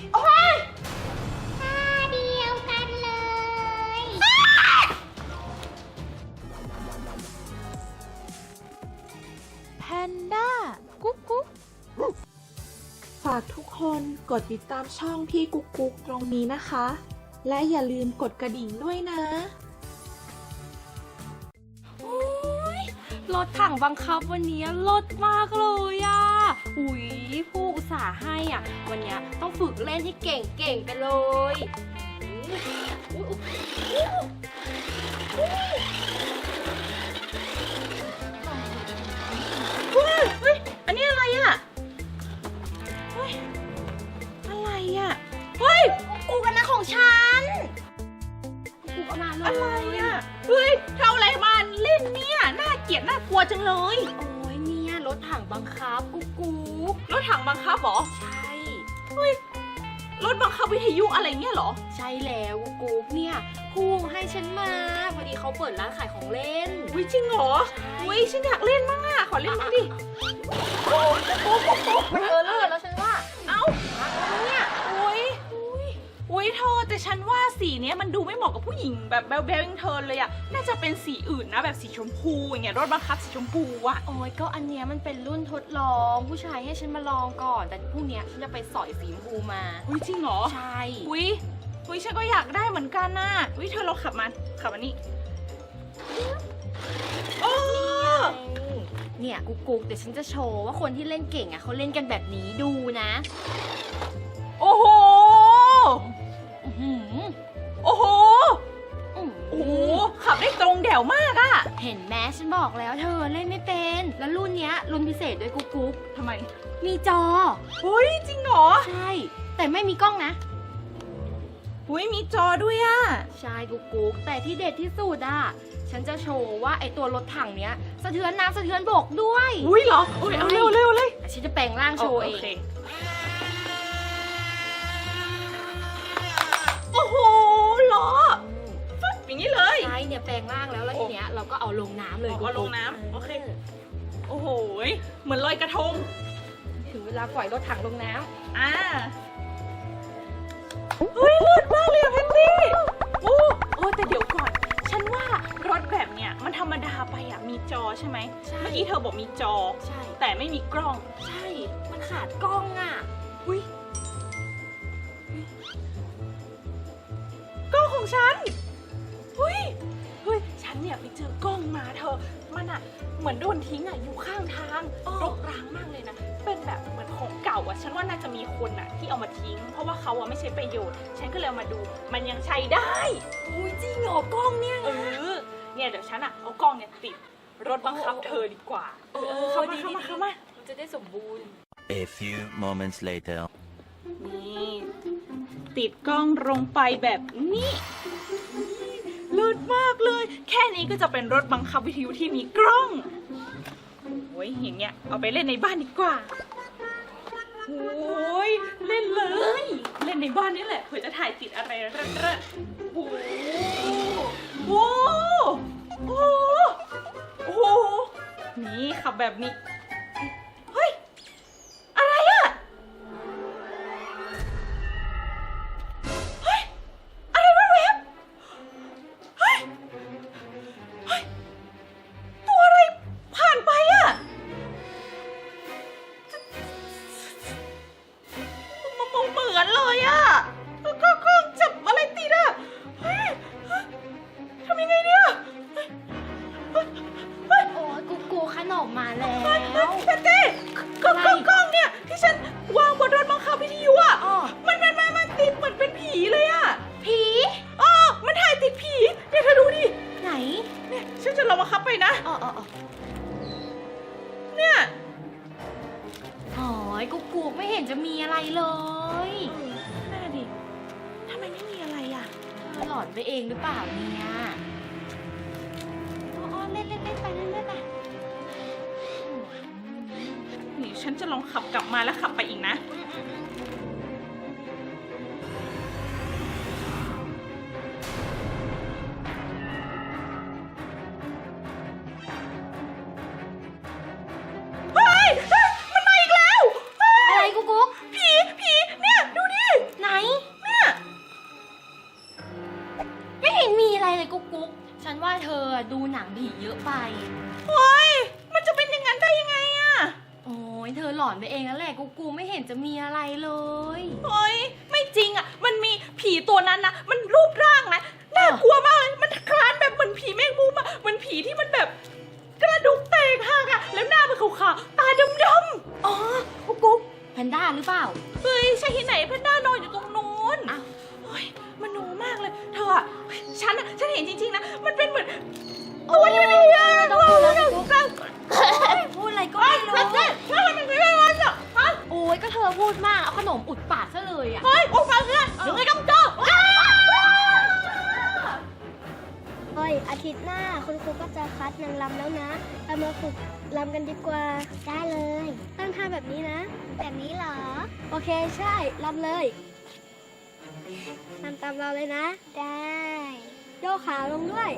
หนึ่งสองท่าเดียวกันเลยแพนด้า กุ๊กกุ๊กฝากทุกคนกดติดตามช่องพี่กุ๊กกุ๊กตรงนี้นะคะ และอย่าลืมกดกระดิ่งด้วยนะ รถถังบังคับวันนี้รถมากเลยอะ อุ๊ยผู้อุตส่าห์ให้อะ วันนี้ต้องฝึกเล่นให้เก่งๆไปเลย งคับกูกูรถถังบังคับเหรอ ใช่รถบังคับวิทยุอะไรเงี้ยเหรอ ใช่แล้วกูกูเนี่ยพูงให้ฉันมาพอดีเขาเปิดร้านขายของเล่นวิจริงเหรอใช่วิฉันอยากเล่นมั่งอะ ขอเล่นมั่งดิเออเลิศ แต่ฉันว่าสีเนี้ยมันดูไม่เหมาะกับผู้หญิงแบบแบลๆอย่างเธอเลยอะน่าจะเป็นสีอื่นนะแบบสีชมพูอย่างเงี้ยรถบังคับสีชมพูอะโอ้ยก็อันเนี้ยมันเป็นรุ่นทดลอง ผู้ชายให้ฉันมาลองก่อน แต่พรุ่งเนี้ยฉันจะไปสอยสีชมพูมาอุ้ยจริงเหรอใช่อุ้ยอุ้ยฉันก็อยากได้เหมือนกันน่ะอุ้ยเธอลองขับมันขับอันนี้โอ้เนี่ยกูกูเดี๋ยวฉันจะโชว์ว่าคนที่เล่นเก่งอะเขาเล่นกันแบบนี้ดูนะ โอ้โหอื้อหือ โอ้โหอื้อโอ้หืโหอขับได้ตรงแดวมากอะเห็นแม้ฉันบอกแล้วเธอเล่นไม่เป็น แล้วรุ่นเนี้ยรุ่นพิเศษด้วยกูกูทำไม มีจอ เฮ้ย จริงเหรอใช่ แต่ไม่มีกล้องนะอุ้ย มีจอด้วยอะ ใช่กูกูแต่ที่เด็ดที่สุดอะ ฉันจะโชว์ว่าไอตัวรถถังเนี้ยสะเทือนน้ำสะเทือนบกด้วยอุ้ยเหรออุ้ยเอาเร็วเร็วเลย ฉันจะแปลงร่างโชว์เอโอง เนี้ยเราก็เอาลงน้ำเลยอ๋อกูเอาลกูงน้ำโอเค โอ้โหยเหมือนลอยกระทง ถึงเวลาปล่อยรถถังลงน้อ่าเฮ้ยเลิศมากเลยอะแพตตี้โอ้โอ้แต่เดี๋ยวก่อน ฉันว่ารถแบบเนี้ยมันธรรมดาไปอะมีจอใช่ไหมำใช่เมื่อกี้เธอบอกมีจอใช่แต่ไม่มีกล้อง ใช่ มันขาดกล้องอะอุ้ย ไปเจอกล้องมาเธอ มันอะเหมือนโดนทิ้งอะอยู่ข้างทางอ้อรกร้างมากเลยนะ เป็นแบบเหมือนของเก่าอะฉันว่าน่าจะมีคนอะที่เอามาทิ้ง เพราะว่าเขาอะไม่ใช้ประโยชน์ ฉันก็เลยเอามาดู มันยังใช้ได้อุ้ยจริงเหรอกล้องเนี่ยเออเนี่ยเดี๋ยวฉันอะเอากล้องเนี่ยติดรถบังคับเธอดีกว่าเออเข้ามาเข้ามาเข้ามามันจะได้สมบูรณ์ A few moments later. นี่ติดกล้องลงไปแบบนี้เลิศ มากเลย แค่นี้ก็จะเป็นรถบังคับวิทยุที่มีกล้องโอ้ยอย่างเงี้ยเอาไปเล่นในบ้านดีกว่าโอ้ยเล่นเลย เล่นในบ้านนี่แหละเผื่อจะถ่ายติดอะไรเร่ๆโอ้โหโอ้โหโอ้โหนี่ขับแบบนี้ เนี่ยโอ้ยกูกูไม่เห็นจะมีอะไรเลยน่าดิทำไมไม่มีอะไรอะเธอหลอนไปเองหรือเปล่าเนี่ยอ๋อเล่นเล่นเล่นไปเล่นเล่นไปนี่ฉันจะลองขับกลับมาแล้วขับไปอีกนะ อ นังผีเยอะไปเฮ้ยมันจะเป็นอย่างนั้นได้ยังไงอะโอ้ยเธอหลอนไปเองนั่นแหละกูกูไม่เห็นจะมีอะไรเลยเฮ้ยไม่จริงอะมันมีผีตัวนั้นนะมันรูปร่างนะน่ากลัวมากเลยมันคลานแบบเหมือนผีแมงมุมอะเหมือนผีที่มันแบบ กระดูกแตกหักอะแล้วหน้ามันขาวๆตาดำๆอ๋อกุ๊กกุ๊กแพนด้าหรือเปล่าเฮ้ยใช่ที่ไหนแพนด้านอนอยู่ตรงนู้นอ้าวเฮ้ยมันโนมากเลย เธออะเฮ้ย ฉันอะฉันเห็นจริงๆนะ มันเป็นเหมือนตัวที่มันมีอะต้องพูดแล้วกูเฮ้ยพูดอะไรก็ไม่รู้เฮ้ยเฮ้ยเฮ้ยมันไม่ได้วันอะฮะโอ้ยก็เธอพูดมากเอาขนมอุดปากซะเลยอะเฮ้ยออกมาเพื่อนยังไงต้องเจออ้าวเฮ้ยอาทิตย์หน้าคุณครูก็จะคัดนางรำแล้วนะเรามาฝึกรำกันดีกว่าได้เลยตั้งท่าแบบนี้นะ แบบนี้เหรอ โอเคใช่รำเลย ทำตามเราเลยนะ ได้โยกขาลงด้วย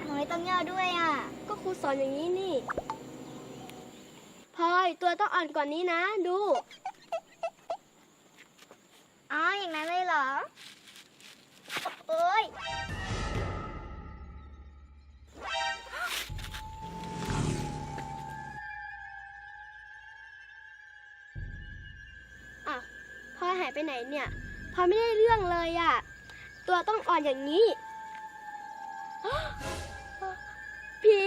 ทำไมต้องย่อด้วยอะ ก็ครูสอนอย่างนี้นี่พลอยตัวต้องอ่อนกว่านี้นะ ดู อ๋อ อย่างนั้นเลยเหรอ โอ้ยอ้าวพลอยหายไปไหนเนี่ย พลอยไม่ได้เรื่องเลยอะตัวต้องอ่อนอย่างนี้ผี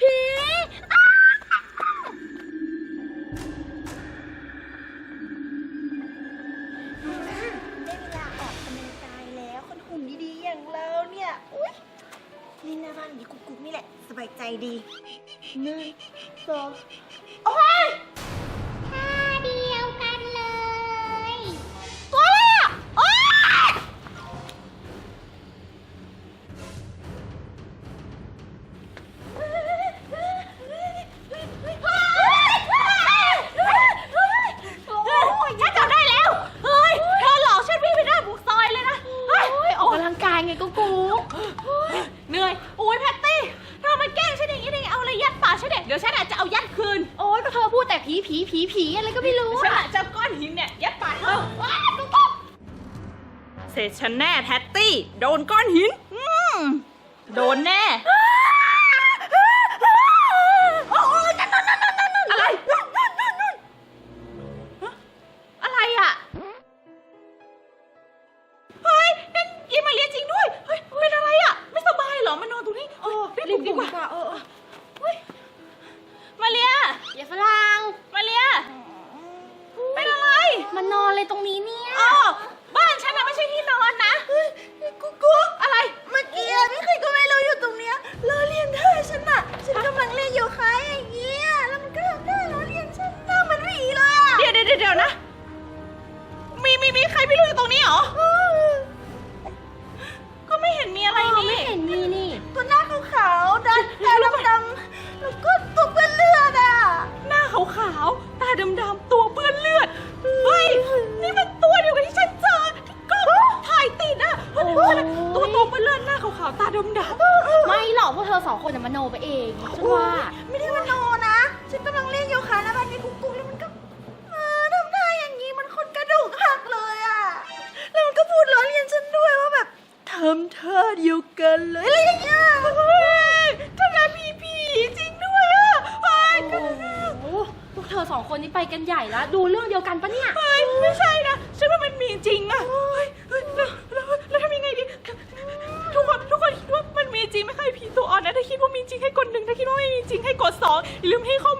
ผีอ้าได้เวลาออกกำลังกายแล้ว คนหุ่นดีๆอย่างเราเนี่ย อุ๊ยเล่นหน้าบ้านดีกุ๊กกุ๊กนี่แหละ สบายใจดีหนึ่งสอง โอ้ย ผีผีผีผีอะไรก็ไม่รู้ฉันอะอาจจะเอาก้อนหินเนี่ยยัดปากเธอว้าวตุ๊กตุ๊กเสร็จฉันแน่แพตตี้ โดนก้อนหิน อืมโดนแน่อะไรอะไรอะ เฮ้ยนั่นยีมาเรียจริงด้วย เฮ้ยเป็นอะไรอะ ไม่สบายเหรอมานอนตรงนี้เออรีบปลุกดีกว่า เออเออ มาเรียอย่าฝรั่งมาเรียเป็นอะไร มันนอนเลยตรงนี้เนี่ยอ๋อบ้านฉันน่ะไม่ใช่ที่นอนนะกุ๊กกุ๊ก อย่าลืมให้คอมเมนต์นะ